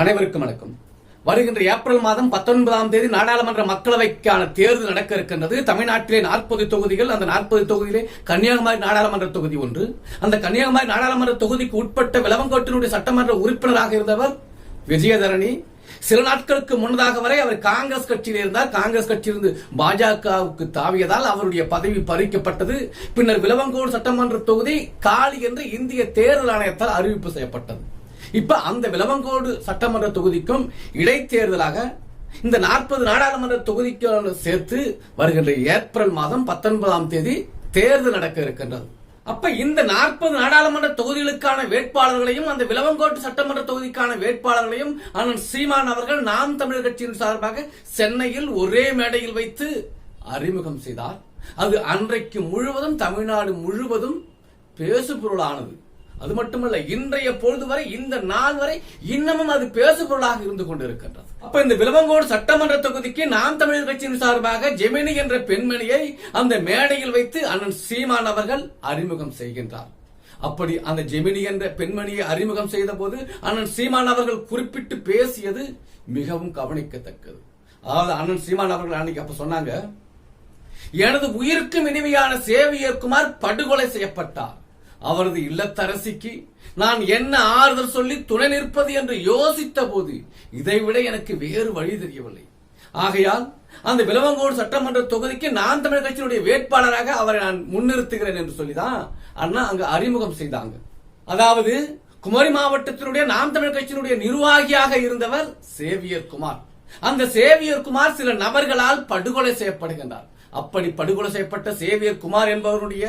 அனைவருக்கும் வணக்கம். வருகின்ற ஏப்ரல் மாதம் பத்தொன்பதாம் தேதி நாடாளுமன்ற மக்களவைக்கான தேர்தல் நடக்க இருக்கின்றது. தமிழ்நாட்டிலே நாற்பது தொகுதிகள் அந்த நாற்பது தொகுதியிலே கன்னியாகுமரி நாடாளுமன்ற தொகுதி ஒன்று. அந்த கன்னியாகுமரி நாடாளுமன்ற தொகுதிக்கு உட்பட்ட விளவங்கோட்டினுடைய சட்டமன்ற உறுப்பினராக இருந்தவர் விஜயதரணி. சில நாட்களுக்கு முன்னதாக வரை அவர் காங்கிரஸ் கட்சியில் இருந்தார். காங்கிரஸ் கட்சியிலிருந்து பாஜகவுக்கு தாவியதால் அவருடைய பதவி பறிக்கப்பட்டது. பின்னர் விளவங்கோடு சட்டமன்ற தொகுதி காலி என்று இந்திய தேர்தல் ஆணையத்தால் அறிவிப்பு செய்யப்பட்டது. இப்ப அந்த விளவங்கோடு சட்டமன்ற தொகுதிக்கும் இடைத்தேர்தலாக இந்த நாற்பது நாடாளுமன்ற தொகுதிக்கு சேர்த்து வருகின்ற ஏப்ரல் மாதம் பத்தொன்பதாம் தேதி தேர்தல் நடக்க இருக்கின்றது. அப்ப இந்த நாற்பது நாடாளுமன்ற தொகுதிகளுக்கான வேட்பாளர்களையும் அந்த விளவங்கோட்டு சட்டமன்ற தொகுதிக்கான வேட்பாளர்களையும் அண்ணன் சீமான் அவர்கள் நாம் தமிழர் கட்சியின் சார்பாக சென்னையில் ஒரே மேடையில் வைத்து அறிமுகம் செய்தார். அது அன்றைக்கு முழுவதும் தமிழ்நாடு முழுவதும் பேசுபொருளானது. அது மட்டுமல்ல இன்றைய பொழுது வரை இந்த நாள் வரை இன்னமும் அது பேசுபொருளாக இருந்து கொண்டிருக்கின்றது. அப்ப இந்த விலவங்கோடு சட்டமன்ற தொகுதிக்கு நாம் தமிழர் கட்சியின் சார்பாக ஜெமினி என்ற பெண்மணியை அந்த மேடையில் வைத்து அண்ணன் சீமான் அவர்கள் அறிமுகம் செய்கின்றார். அப்படி அந்த ஜெமினி என்ற பெண்மணியை அறிமுகம் செய்த போது அண்ணன் சீமான் அவர்கள் குறிப்பிட்டு பேசியது மிகவும் கவனிக்கத்தக்கது. அதாவது அண்ணன் சீமான் அவர்கள் அன்னைக்கு அப்ப சொன்னாங்க எனது உயிருக்கும் இனிமையான சேவியர்குமார் படுகொலை செய்யப்பட்டார். அவரது இல்லத்தரசிக்கு நான் என்ன ஆறுதல் சொல்லி துணை நிற்பது என்று யோசித்த போது இதைவிட எனக்கு வேறு வழி தெரியவில்லை. ஆகையால் அந்த விலவங்கோடு சட்டமன்ற தொகுதிக்கு நான் தமிழ் கட்சியினுடைய வேட்பாளராக அவரை நான் முன்னிறுத்துகிறேன் என்று சொல்லிதான் அண்ணா அங்கு அறிமுகம் செய்தாங்க. அதாவது குமரி மாவட்டத்தினுடைய நாம் தமிழ் கட்சியினுடைய நிர்வாகியாக இருந்தவர் சேவியர் குமார். அந்த சேவியர் குமார் சில நபர்களால் படுகொலை செய்யப்படுகின்றார். அப்படி படுகொலை செய்யப்பட்ட சேவியர் குமார் என்பவருடைய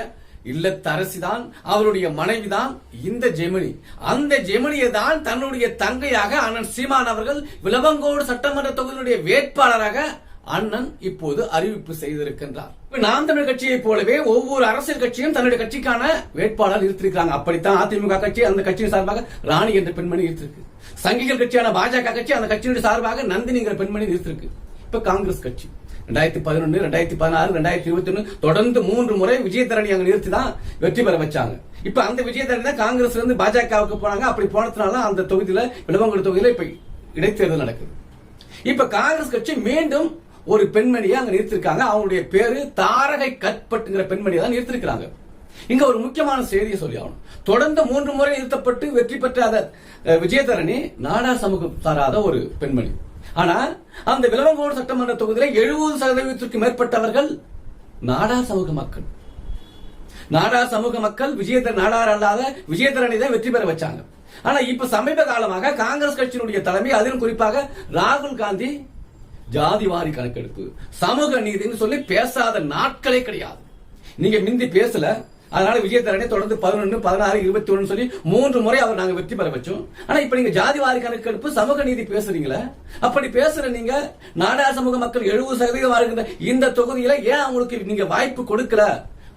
இல்லத்தரசிதான் அவருடைய மனைவிதான் இந்த ஜெமினி. அந்த ஜெமினியை தான் தன்னுடைய தங்கையாக அண்ணன் சீமான் அவர்கள் விலவங்கோடு சட்டமன்ற தொகுதியினுடைய வேட்பாளராக அண்ணன் இப்போது அறிவிப்பு செய்திருக்கின்றார். நாம் தமிழ் கட்சியை போலவே ஒவ்வொரு அரசியல் கட்சியும் தன்னுடைய கட்சிக்கான வேட்பாளர் இருந்திருக்காங்க அப்படித்தான் அதிமுக கட்சி அந்த கட்சியின் சார்பாக ராணி என்ற பெண்மணி இருத்திருக்கு. சங்கிகள் கட்சியான பாஜக கட்சி அந்த கட்சியினுடைய சார்பாக நந்தினிங்கிற பெண்மணி இருத்திருக்கு. இப்ப காங்கிரஸ் கட்சி. ரெண்டாயிரத்தி பதினொன்று ரெண்டாயிரத்தி பதினாறு ரெண்டாயிரத்தி இருபத்தி ஒன்னு தொடர்ந்து மூன்று முறை விஜயதரணி அங்க நிறுத்தி தான் வெற்றி பெற வச்சாங்க. இப்ப அந்த விஜயதரணி தான் காங்கிரஸ்ல இருந்து பாஜகவுக்கு போனாங்க. அப்படி போனதுனால அந்த தொகுதியில விளவங்குடி தொகுதியில இப்ப இடைத்தேர்தல் நடக்குது. இப்ப காங்கிரஸ் கட்சி மீண்டும் ஒரு பெண்மணியை அங்க நிறுத்திருக்காங்க. அவங்களுடைய பேரு தாரகை கட்பட்டுங்கிற பெண்மணியை தான் நிறுத்திருக்கிறாங்க. இங்க ஒரு முக்கியமான செய்தியை சொல்லி ஆகணும். தொடர்ந்து மூன்று முறை நிறுத்தப்பட்டு வெற்றி பெற்ற விஜயதரணி நாடா சமூகம் சாராத ஒரு பெண்மணி. ஆனா அந்த விலவங்கோடு சட்டமன்ற தொகுதியில் எழுபது சதவீதத்திற்கு மேற்பட்டவர்கள் நாடார் சமூக மக்கள். நாடார் சமூக மக்கள் விஜயதர் நாடார் அல்லாத விஜயதரணி தான் வெற்றி பெற வச்சாங்க. ஆனா இப்ப சமீப காலமாக காங்கிரஸ் கட்சியினுடைய தலைமை அதிலும் குறிப்பாக ராகுல் காந்தி ஜாதிவாரி கணக்கெடுப்பு சமூக நீதினு சொல்லி பேசாத நாட்களே கிடையாது. நீங்க மிந்தி பேசல அதனால விஜயதரணி தொடர்ந்து பதினொன்று பதினாறு இருபத்தி ஒன்னு சொல்லி மூன்று முறை அவர் நாங்க வெற்றி பெற வச்சோம். ஆனா இப்ப நீங்க ஜாதிவாரி கணக்கெடுப்பு சமூக நீதி பேசுறீங்களே அப்படி பேசுற நீங்க நாடார் சமூக மக்கள் எழுபது சதவீதம் இருக்கின்ற இந்த தொகுதியில ஏன் அவங்களுக்கு நீங்க வாய்ப்பு கொடுக்கல?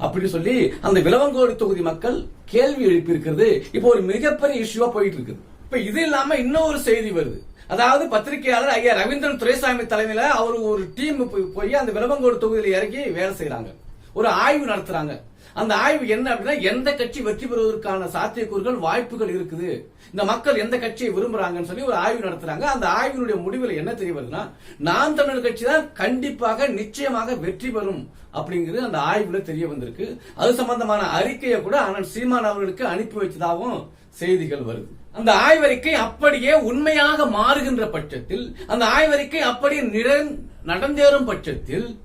அப்படின்னு சொல்லி அந்த விலவங்கோடு தொகுதி மக்கள் கேள்வி எழுப்பி இருக்கிறது இப்போ ஒரு மிகப்பெரிய இஷ்யூவா போயிட்டு இருக்குது இப்ப இது இல்லாம இன்னொரு செய்தி வருது. அதாவது பத்திரிகையாளர் ஐயா ரவீந்திரன் துரைசாமி தலைமையில அவர் ஒரு டீம் போய் அந்த விலவங்கோடு தொகுதியில் இறங்கி வேலை செய்யறாங்க ஒரு ஆய்வு நடத்துறாங்க. அந்த ஆய்வு என்ன அப்படின்னா எந்த கட்சி வெற்றி பெறுவதற்கான சாத்தியக்கூறுகள் வாய்ப்புகள் இருக்குது. இந்த மக்கள் எந்த கட்சியை விரும்புறாங்கன்னு சொல்லி ஒரு ஆய்வு நடத்துறாங்க. அந்த ஆய்வினுடைய முடிவில் என்ன தெரிய வருதுன்னா நாம் தமிழர் கட்சி தான் கண்டிப்பாக நிச்சயமாக வெற்றி பெறும் அப்படிங்கிறது அந்த ஆய்வுல தெரிய வந்திருக்கு. அது சம்பந்தமான அறிக்கையை கூட அண்ணன் சீமான் அவர்களுக்கு அனுப்பி வைத்ததாகவும் செய்திகள் வருது. அந்த ஆய்வறிக்கை அப்படியே உண்மையாக மாறுகின்ற பட்சத்தில் அந்த ஆய்வறிக்கை அப்படியே நிற- நடந்தேறும் பட்சத்தில்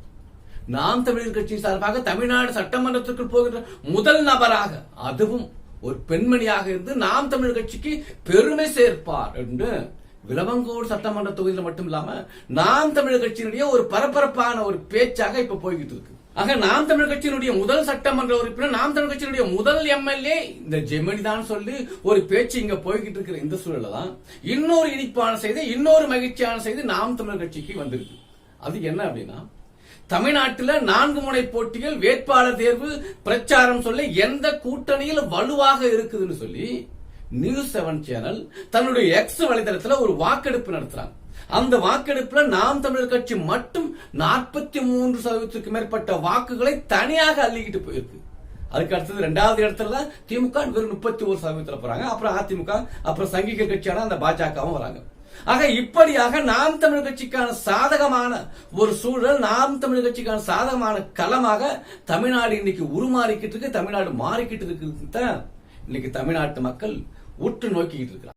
நாம் தமிழர் கட்சி சார்பாக தமிழ்நாடு சட்டமன்றத்திற்கு போகின்ற முதல் நபராக அதுவும் ஒரு பெண்மணியாக இருந்து நாம் தமிழர் கட்சிக்கு பெருமை சேர்ப்பார் என்று விலவங்கோடு சட்டமன்ற தொகுதியில் மட்டும் இல்லாம நாம் தமிழர் கட்சியினுடைய ஒரு பரபரப்பான ஒரு பேச்சாக இப்ப போய்கிட்டு இருக்கு. ஆக நாம் தமிழர் கட்சியினுடைய முதல் சட்டமன்ற உறுப்பினர் நாம் தமிழர் கட்சியினுடைய முதல் எம்எல்ஏ இந்த ஜெமினி தான் சொல்லி ஒரு பேச்சு இங்க போய்கிட்டு இருக்கிற இந்த சூழல தான் இன்னொரு இனிப்பான செய்தி இன்னொரு மகிழ்ச்சியான செய்தி நாம் தமிழர் கட்சிக்கு வந்திருக்கு. அது என்ன அப்படின்னா தமிழ்நாட்டில் நான்கு முனை போட்டிகள் வேட்பாளர் தேர்வு பிரச்சாரம் சொல்லி எந்த கூட்டணியில் வலுவாக இருக்குதுன்னு சொல்லி நியூஸ் செவன் சேனல் தன்னுடைய எக்ஸ் வலைதளத்தில் ஒரு வாக்கெடுப்பு நடத்துறாங்க. அந்த வாக்கெடுப்புல நாம் தமிழர் கட்சி மட்டும் நாற்பத்தி மூன்று சதவீதத்துக்கு மேற்பட்ட வாக்குகளை தனியாக அள்ளிக்கிட்டு போயிருக்கு. அதுக்கு அடுத்தது ரெண்டாவது இடத்துல திமுக வெறும் முப்பத்தி ஒரு சதவீதத்துல போறாங்க. அப்புறம் அதிமுக அப்புறம் சங்கிக கட்சியான அந்த பாஜகவும் வராங்க. ஆக இப்படியாக நாம் தமிழ் கட்சிக்கான சாதகமான ஒரு சூழல் நாம் தமிழ் கட்சிக்கான சாதகமான களமாக தமிழ்நாடு இன்னைக்கு உருமாறிக்கிட்டு இருக்கு தமிழ்நாடு மாறிக்கிட்டு இருக்கு இன்னைக்கு தமிழ்நாட்டு மக்கள் உற்று நோக்கிக்கிட்டு இருக்கிறாங்க.